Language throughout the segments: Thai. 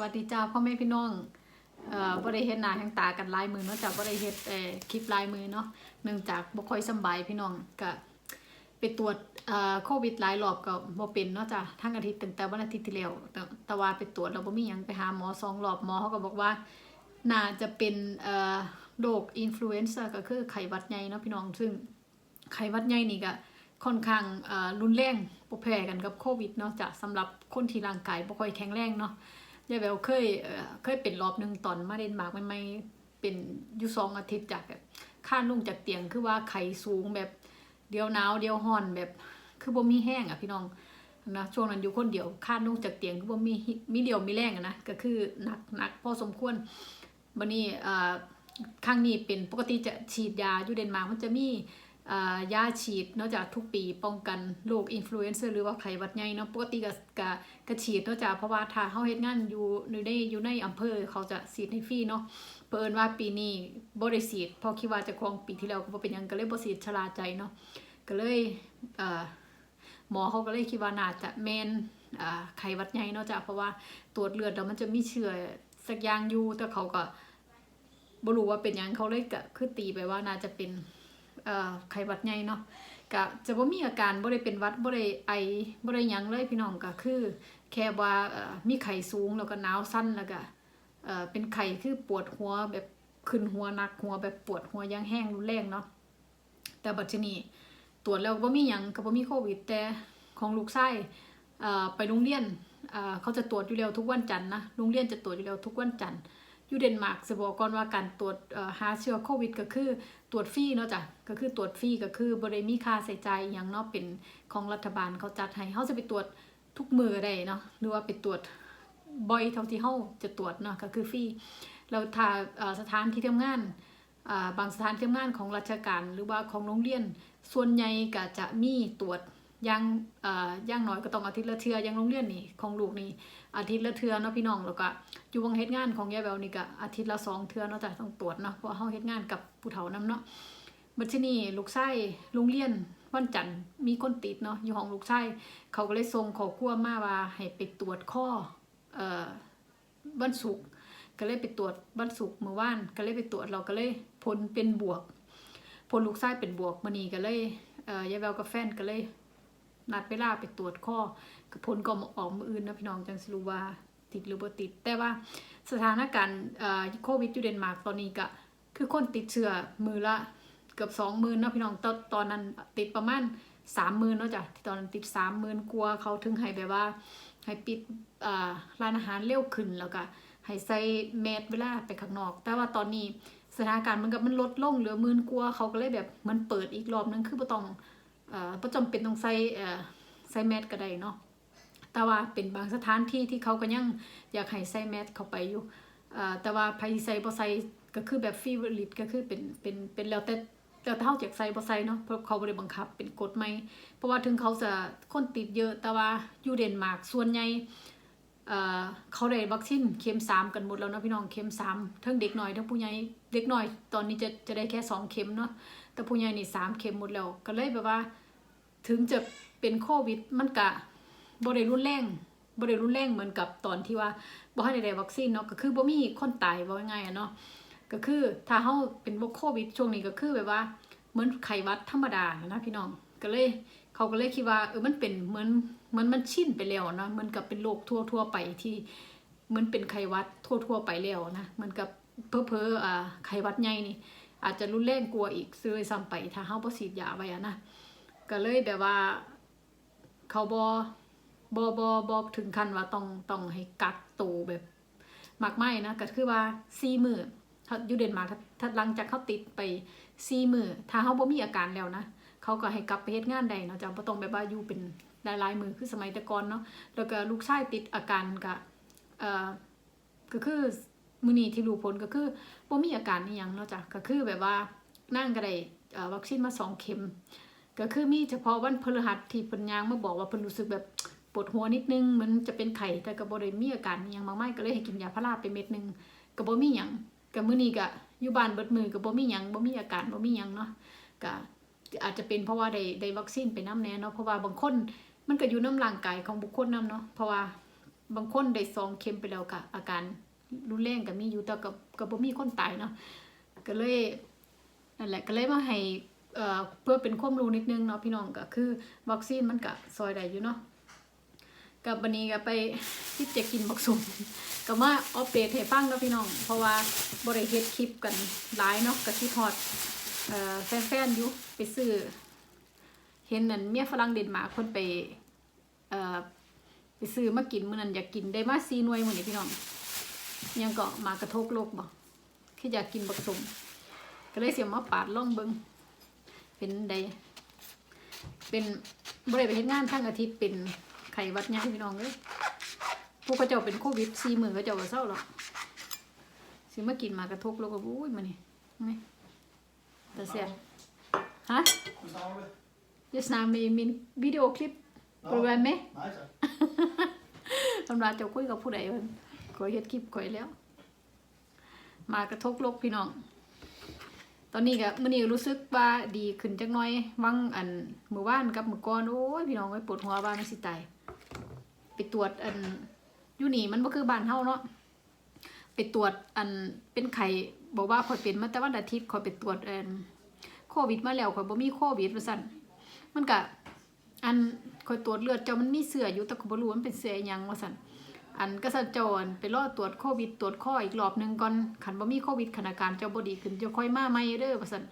วัสดีจ้าพ่อแม่พี่น้องเอ่อบ่ได้เฮ็ดหน้าแห่งตากันลายมือเนาะจ้ะบ่ได้เฮ็ดเอ่อคลิปลายมือเนาะเนื่องจากบ่ค่อยสบายพี่น้องก็ไปตรวจเอ่อโควิดหลายรอบก็บ่เป็นเนาะจ้ะทั้งอาทิตย์ตั้งแต่วันอาทิตย์ที่แล้วแต่ว่าไปตรวจแล้วบ่มีหยังไปหาหมอสองรอบหมอเขาก็บอกว่าน่าจะเป็นเอ่อโรคอินฟลูเอนซ่าก็คือไข้หวัดใหญ่เนาะพี่น้องซึ่งไข้หวัดใหญ่นี่ก็ค่อนข้างเอ่อรุนแรงบ่แพ้กันกับโควิดเนาะจ้ะสำหรับคนที่ร่างกายบ่ค่อยแข็งแรงเนาะ ยายแววเคยเคยเป็นรอบหนึ่งตอนมาเดนมาร์กใหม่เป็นอยู่สองอาทิตย์จากแบบข้านลงจากเตียงคือว่าไข้สูงแบบเดียวหนาวเดียวร้อนแบบคือบ่มีแห้งอะพี่น้องนะช่วงนั้นอยู่คนเดียวข้านลงจากเตียงคือบ่มีมีเดียวมีแรงอะนะก็คือหนักหนักพอสมควรบัดนี้อ่อครั้งนี้เป็นปกติจะฉีดยาอยู่เดนมาร์กมันจะมี ยาฉีดนอกจากทุกปีป้องกันโรคอินฟลูเอนเซอร์หรือว่าไข้หวัดใหญ่เนาะปกติก็ก็ก็ฉีดนอกจากเพราะว่าถ้าเฮาเฮ็ดงานอยู่อยู่ในอยู่ในอำเภอเขาจะฉีดให้ฟรีเนาะเพิ่นว่าปีนี้บ่ได้ฉีดพราะคิดว่าจะคงปีที่แล้วก็บ่เป็นหยังก็เลยบ่ฉีดชะลาใจเนาะก็เลยเอ่อหมอเขาก็เลยคิดว่าน่าจะแมนอ่าไข้หวัดใหญ่เนาะจ้ะเพราะว่าตรวจเลือดแล้วมันจะมีเชื้อสักอย่างอยู่แต่เขาก็บ่รู้ว่าเป็นหยังเขาเลยก็คือตีไปว่าน่าจะเป็น ไข้หวัดใหญ่เนาะก็จะบ่มีอาการบ่ได้เป็นวัดบ่ได้ไอบ่ได้หยังเลยพี่น้องก็คือ แค่ว่ามีไข้สูงแล้วก็หนาวสั่นแล้วก็เป็นไข้คือปวดหัวแบบขึ้นหัวหนักหัวแบบปวดหัวย่างแห้งรุนแรงเนาะแต่บัดทีนี้ตรวจแล้วบ่มีหยังก็บ่มีโควิดแต่ของลูกชายเอ่อไปโรงเรียนเขาจะตรวจอยู่แล้วทุกวันจันทร์นะโรงเรียนจะตรวจอยู่แล้วทุกวันจันทร์อยู่เดนมาร์กจะบอกก่อนว่าการตรวจหาเชื้อโควิดก็คือ ตรวจฟรีเนาะจ้ะก็คือตรวจฟรีก็คือบริมีค่าใส่ใจอย่างเนาะเป็นของรัฐบาลเขาจัดให้เขาจะไปตรวจทุกมือได้เนาะหรือว่าไปตรวจบ่อยเท่าที่เขาจะตรวจเนาะก็คือฟรีเราถ้าสถานที่ทำงานบางสถานที่ทำงานของราชการหรือว่าของโรงเรียน ส่วนใหญ่ก็จะมีตรวจ อยังเอ่ออย่างน้อยก็ต้องอาทิตย์ละเทื่อย่างโรงเรียนนี่ของลูกนี่อาทิตย์ละเทื่อเนาะพี่น้องแล้วก็อยู่วงเฮ็ดงานของยายแววนี่ก็อาทิตย์ละสองเทื่อเนาะจ้ะต้องตรวจเนาะเพราะเฮาเฮ็ดงานกับผู้เฒ่านํเนาะบัดทีนี้ลูกชายโรงเรียนวันจันทร์มีคนติดเนาะอยู่ห้องลูกชายเขาก็เลยส่งขอความมาว่าให้ไปตรวจข้อเอ่อวันศุกร์ก็เลยไปตรวจวันศุกร์เมื่อวานก็เลยไปตรวจเราก็เลยผลเป็นบวก ผลลูกชายเป็นบวกมื้อนี้ก็เลยเอ่อยายแววกับแฟนก็เลย นัดเวลาไปตรวจข้อกับผลก็ออกมืออื่นนะพี่น้องจังสิรู้ว่าติดหรือบ่ติด แต่ว่าสถานการณ์โควิดอยู่เดนมาร์กตอนนี้ก็คือคนติดเชื้อมือละเกือบสองหมื่นนะพี่น้องตอนตอนนั้นติดประมาณสามหมื่นเนาะจ้ะที่ตอนนั้นติดสามหมื่นกลัวเขาถึงให้แบบว่า ให้ปิดร้านอาหารเร็วขึ้นแล้วก็ให้ใส่แมสเวลาไปข้างนอก แต่ว่าตอนนี้สถานการณ์มันก็มันลดลงเหลือหมื่นกลัวเขาก็เลยแบบมันเปิดอีกรอบนึงคือบ่ต้อง ประจมเป็นต้องใส่เอ่อใส่แมสก็ได้เนาะแต่ว่าเป็นบางสถานที่ที่เขาก็ยังอยากให้ใส่แมสเข้าไปอยู่แต่ว่าภายใส่บ่ใส่ก็คือแบบฟรีลิตก็คือเป็นเป็นเป็นแล้วแต่แล้วแต่เท่าจากใส่บ่ใส่เนาะเพราะเขาบ่ได้บังคับเป็นกฎไม่ เพราะว่าถึงเขาจะคนติดเยอะแต่ว่าอยู่เดนมาร์กส่วนใหญ่ เขาได้วัคซีนเข็มสามกันหมดแล้วนะพี่น้องเข็มสามทั้งเด็กหน้อยทั้งผู้ใหญ่เด็กหน้อย ตอนนี้จะจะได้แค่สองเข็มเนาะแต่ผู้ใหญ่นี่สามเข็มหมดแล้วก็เลยแบบว่า ถึงจะเป็นโควิดมันกะบ่ได้รุนแรงบ่ได้รุนแรงเหมือนกับตอนที่ว่าบ่ทันได้ได้วัคซีนเนาะก็คือบ่มีคนตายว่าง่ายอะเนาะก็คือถ้าเฮาเป็นโควิดช่วงนี้ก็คือแบบว่า เหมือนไข้หวัดธรรมดานะพี่น้องก็เลย เขาก็เลยคิดว่าเออมันเป็นเหมือนเหมือนมันชินไปแล้วนะเหมือนกับเป็นโรคทั่วๆไปที่เหมือนเป็นไข้หวัดทั่วๆไปแล้วนะเหมือนกับเพ้อๆอ่าไข้หวัดใหญ่นี่ อาจจะรุนแรงกลัวอีกซื้อซ้ำไปถ้าเฮาบ่ฉีดยาไว้อะนะก็เลยแบบว่า เขาบ่บ่บ่บ่ถึงขั้นว่าต้องต้องให้กักตัวแบบมากไม่นะก็คือว่า4มื้อถ้ายูเดนมาถ้าหลังจากเขาติดไป4มื้อถ้าเฮาบ่มีอาการแล้วนะ เขาก็ให้กลับไปเฮ็ดงานได้เนาะจ้ะบ่ต้องแบบว่าอยู่เป็นหลายๆมือคือสมัยแต่ก่อนเนาะแล้วก็ลูกชายติดอาการก็เอ่อก็คือมื้อนี้ที่รู้ผลก็คือบ่มีอาการอีหยังเนาะจ้ะก็คือแบบว่านั่งก็ได้เอ่อวัคซีนมาสองเข็ม ก็คือมีเฉพาะวันพฤหัสที่เพิ่นยางมาบอกว่าเพิ่นรู้สึกแบบปวดหัวนิดนึงมันจะเป็นไข้แต่ก็บ่ได้มีอาการอีหยังมากมายก็เลยให้กินยาพาราไปเม็ดหนึงก็บ่มีหยังก็มื้อนี้ก็อยู่บ้านเบิดมือก็บ่มีหยังบ่มีอาการบ่มีหยังเนาะก็ อาจจะเป็นเพราะว่าได้ได้วัคซีนไปนํแน่เนาะเพราะว่าบางคนมันก็อยู่น้ำร่างกายของบุคคลนํเนาะเพราะว่าบางคนได้สองเข็มไปแล้วก็อาการรุนแรงก็มีอยู่แต่กับกับบ่มีคนตายเนาะก็เลยนั่นแหละก็เลยมาให้เอ่อเพื่อเป็นความรู้นิดนึงเนาะพี่น้องก็คือวัคซีนมันก็ซอยได้อยู่เนาะกับวันนี้ก็ไปที่จะกินบักสมก็มาอัปเดตให้ฟังเนาะพี่น้อง เพราะว่าบ่ได้เฮ็ดคลิปกันหลายเนาะก็ที่ฮอด แฟนๆอยู่ไปซื้อ เห็นนั่นเมียฝรั่งเดนมาร์กคนไปไปซื้อมากินมื้อนั้นอยากกินได้มา4หน่วยมื้อนี้พี่น้องยังก็มากระทกโลกบ่คืออยากกินบักสมก็เลยเสียมาปาดล่องเบิงเป็นใดเป็นบ่ได้ไปเฮ็ดงานทั้งอาทิตย์เป็นไข้หวัดใหญ่พี่น้องเอ้ยพวกเขาเจ้าเป็นโควิด4มื้อเขาเจ้าก็เศร้าหรอกสิมากินมากระทกโลกก็อุ้ยมื้อนี้ นี่แต่แซ่บฮะ Hur sa vi? Just now มีมีวิดีโอคลิปโปรแกรมไหม Nej, så. ตำราจะคุยกับผู้ใดเพิ่นขอยเฮ็ดคลิปข่อยแล้ว มากระทบโลกพี่น้อง ตอนนี้ก็มื้อนี้รู้สึกว่าดีขึ้นจักหน่อยวังอันมื้อวานกับมื้อก่อนโอ้ยพี่น้องไว้ปวดหัวว่ามันสิตายไปตรวจอันอยู่นี่มันบ่คือบ้านเฮาเนาะ ไปตรวจอันเป็นไข้บอกว่าขอยเป็นมาแต่วันอาทิตย์ขอยไปตรวจอันโควิดมาแล้วข่อยบ่มีโควิดว่าซั่นมันก็อันคอยตรวจเลือดเจ้ามันมีเสืออยู่แต่ก็บ่รู้ว่ามันเป็นเสืออิหยังว่าซั่นอันก็สัจรไปรอตรวจโควิดตรวจข้ออีกรอบหนึ่งก่อนคันบ่มีโควิดคันอาการเจ้าบดีขึ้นจ้าค่อยมาใหม่เด้อว่าซั่น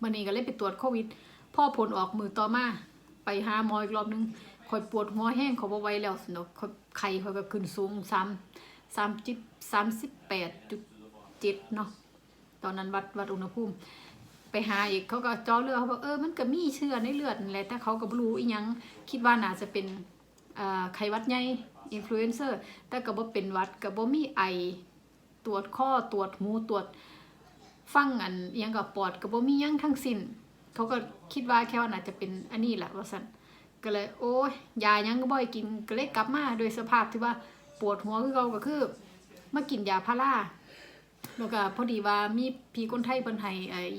มื้อนี้ก็เลยไปตรวจโควิดพ่อผลออกมือต่อมาไปหาหมออีกรอบหนึงขอยปวดหัวแห้งเขาบ่ไวแล้วสนอกข่อยไข้ข่อยก็ขึ้นสูงซ้ำ 3 30 38.7เนาะตอนนั้นวัดวัดอุณหภูมิ ไปหาอีกเขาก็เจาะเลือดเขาบอกเออมันก็มีเชื้อในเลือดนั่นแหละแต่เขาก็รู้อีหยังคิดว่าน่าจะเป็นไข้วัดใหญ่อินฟลูเอนเซอร์แต่ก็บ่เป็นวัดก็บ่มีไอตรวจข้อตรวจหูตรวจฟังอันอิหยังกับปอดก็บ่มียังทั้งสิ้น เขาก็คิดว่าแค่ว่าน่าจะเป็นอันนี้แหละว่าซั่นก็เลยโอ้ยยายังก็บ่ให้กินก็เลยกลับมาโดยสภาพที่ว่า ปวดหัวคือเก่าก็คือมากินยาพาราแล้วก็พอดีว่ามีพี่คนไทยเพิ่นให้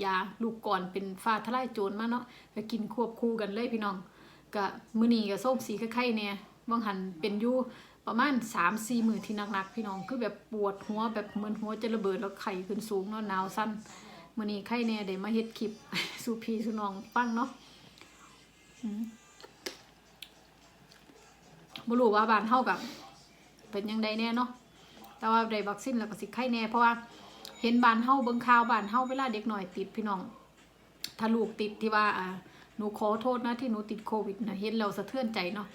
ยาลูกก่อนเป็นฟ้าทลายโจรมาเนาะก็กินควบคู่กันเลยพี่น้องก็มื้อนี้ก็ส้มสีไข่ๆเนี่ยบางหันเป็นอยู่ประมาณ3-4มื้อที่หนักๆพี่น้องคือแบบปวดหัวแบบเหมือนหัวจะระเบิดแล้วไข้ขึ้นสูงเนาะหนาวสั่นมื้อนี้ไข้แน่ได้มาเฮ็ดคลิปสู่พี่สู่น้องฟังเนาะอืมบ่รู้ว่าบ้านเฮากับ เป็นยังไดแน่เนาะแต่ว่าได้วัคซีนแล้วก็สิไข้แน่เพราะว่าเห็นบ้านเฮาเบิ่งข่าวบ้านเฮาเวลาเด็กหน่อยติดพี่น้องถ้าลูกติดที่ว่าอ่าหนูขอโทษนะที่หนูติดโควิดนะเห็นแล้วสะเทือนใจเนาะ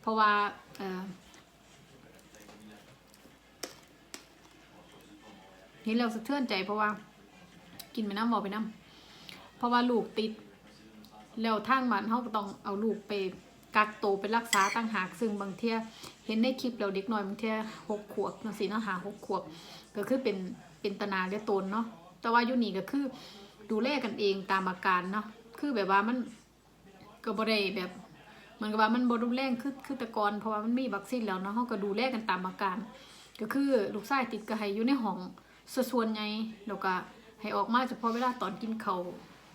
เพราะว่าเอ่อเห็นแล้วสะเทือนใจเพราะว่า กินไปน้ำบอกไปน้ำเพราะว่าลูกติดแล้วทางบ้านเฮาก็ต้องเอาลูกไป กักโตวไปรักษาต่างหากซึ่งบางเที่ยเห็นในคลิปแล้วเด็กน้อยบางเที่ยหกขวบจังซี่เนาะหาหกขวบ ก็คือเป็นเป็นตนาเรียตนเนาะแต่ว่ายู่นี่ก็คือดูแลกันเองตามอาการเนาะคือแบบว่ามันก็บ่ได้แบบเหมันก็ว่ามันบรุนแรงคือคือต่ก่อนเพราะว่ามันมีวัคซีนแล้วเนาะเฮาก็ดูแลกันตามอาการ ก็คือลูกชายติดก็ให้อยู่ในห้องส่วนส่วนใหญ่แล้วก็ให้ออกมาเฉพาะเวลาตอนกินเข้า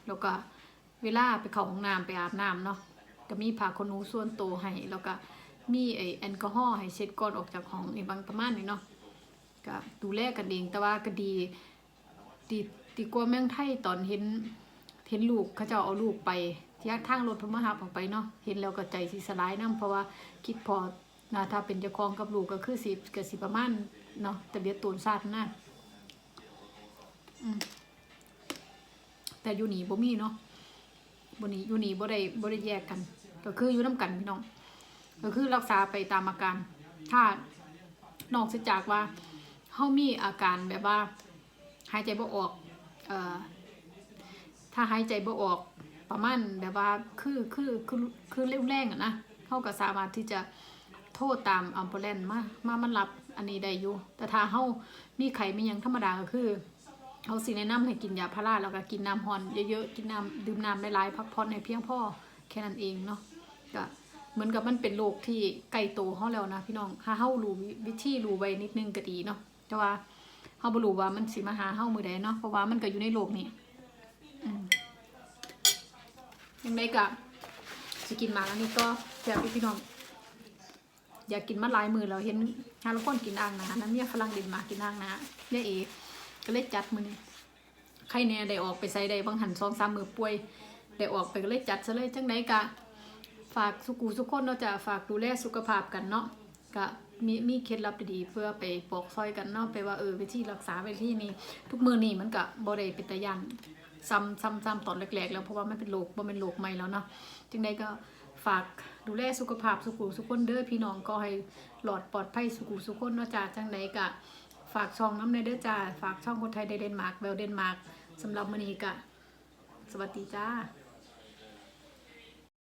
แล้วก็เวลาไปเข้าห้องน้ำไปอาบน้ำเนาะ ก็มีผ้าขนหนูส่วนตัวให้แล้วก็มีไอแอลกอฮอล์ให้เช็ดก่อนออกจากห้องในบางประมาณนี้เนาะก็ดูแลกันเองแต่ว่าก็ดีดีดีกว่าเมืองไทยตอนเห็นเห็นลูกเขาเจะเอาลูกไปที่ทางรถพมหับออกไปเนาะเห็นแล้วก็ใจสิสลายนํเพราะว่าคิดพอนะถ้าเป็นเจ้าของกับลูกก็คือสิก็สิประมาณเนาะแต่เบียดตูนซาดนะแต่อยู่นี่บ่มีเนาะบ่นี่อยู่นี่บ่ได้บ่ได้แยกกัน ก็คืออยู่นํกันพี่น้อง ก็คือรักษาไปตามอาการ ถ้านอกจากว่าเขามีอาการแบบว่า หายใจบ่ออกเอ่อถ้าหายใจบ่ออกประมาณแบบว่าคือคือคือคือเร่งแรงอะนะเขาก็สามารถที่จะโทษตามอัมบูเลนมามามันรับอันนี้ได้อยู่แต่ถ้าเขามีไข้มียังธรรมดาก็คือเขาสิแนะนำให้กินยาพาราแล้วก็กินน้ำฮอนเยอะๆกินน้ำดื่มน้ำหลายๆพักผ่อนให้เพียงพอแค่นั้นเองเนาะ ก็เหมือนกับมันเป็นโรคที่ใกล้ตัวเขาแล้วนะพี่น้องถ้าเฮารู้วิธีรู้ไว้นิดนึงก็ดีเนาะแต่ว่าเฮาบ่รู้ว่ามันสิมาหาเฮามื้อใดเนาะเพราะว่ามันก็อยู่ในโลกนี้ยังไงก็สิกินมากอันนี้ก็แซ่บพี่น้องอยากกินมาหลายมือแล้วเห็นฮาลางคนกินอ่างนะน้ำเมียฝรั่งเดนมากินอ่างนะเนี่ยเอกก็เลยจัดมือนี้ใครเนี่ยได้ออกไปใส่ได้บางหันสองสามมือป่วยได้ออกไปก็เลยจัดซะเลยจังไดกะ ฝากสุกูสุกคนเนาะจะฝากดูแลสุขภาพกันเนาะก็มีมีเคล็ดลับดีๆเพื่อไปปอกซอยกันเนาะไปว่าเออวิธีรักษาวิธีนี้ทุกมือนี่มันก็บ่ได้เป็นตายันซ้ำซ้ำซ้ำตอนแรกๆ แล้วเพราะว่าไมันเป็นโรคบ่เป็นโรคใหม่แล้วเนาะจึงได้ก็ฝากดูแลสุขภาพสุกูสุกคนเด้อพี่น้องก็ให้หลอดปลอดภัยสุกูสุกคนเนาะจ้าจังไดก็ฝากช่องน้ำในเด้อจ้าฝากช่องคนไทยในเดนมาร์กเวลเดนมาร์กสำหรับมื้อนี้ก็สวัสดีจ้า